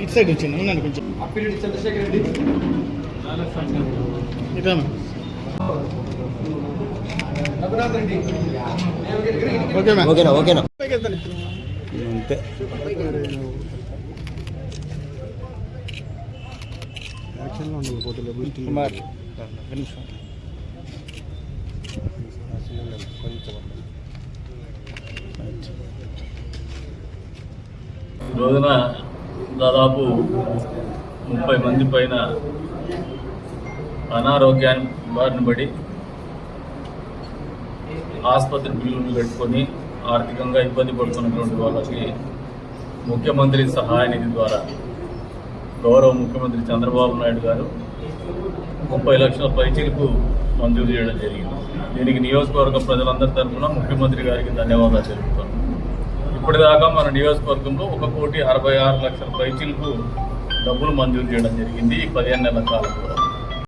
ఇటు సైడ్ వచ్చింది ఉండండి కొంచెం చంద్రశేఖర్ రెడ్డి ఇటాను రఘునాథ్ రెడ్డి ఓకే మ్యామ్. ఓకేనా ఓకేనా? పైకి వెళ్తాను. అంతే. కుమార్. ఒక నిమిషం ఈ రోజున దాదాపు ముప్పై మంది పైన అనారోగ్యాన్ని బారిన పడి ఆసుపత్రి బిల్లులు పెట్టుకొని ఆర్థికంగా ఇబ్బంది పడుతున్నటువంటి వాళ్ళకి ముఖ్యమంత్రి సహాయ నిధి ద్వారా గౌరవ ముఖ్యమంత్రి చంద్రబాబు నాయుడు గారు ముప్పై లక్షల పైచీలకు మంజూరు చేయడం జరిగింది. దీనికి నియోజకవర్గ ప్రజలందరి తరఫున ముఖ్యమంత్రి గారికి ధన్యవాదాలు తెలుపుతాను ఇప్పటిదాకా మన నియోజకవర్గంలో ఒక కోటి అరవై ఆరు లక్షల పైచీలకు డబ్బులు మంజూరు చేయడం జరిగింది ఈ పదిహేను నెలల కాలంలో.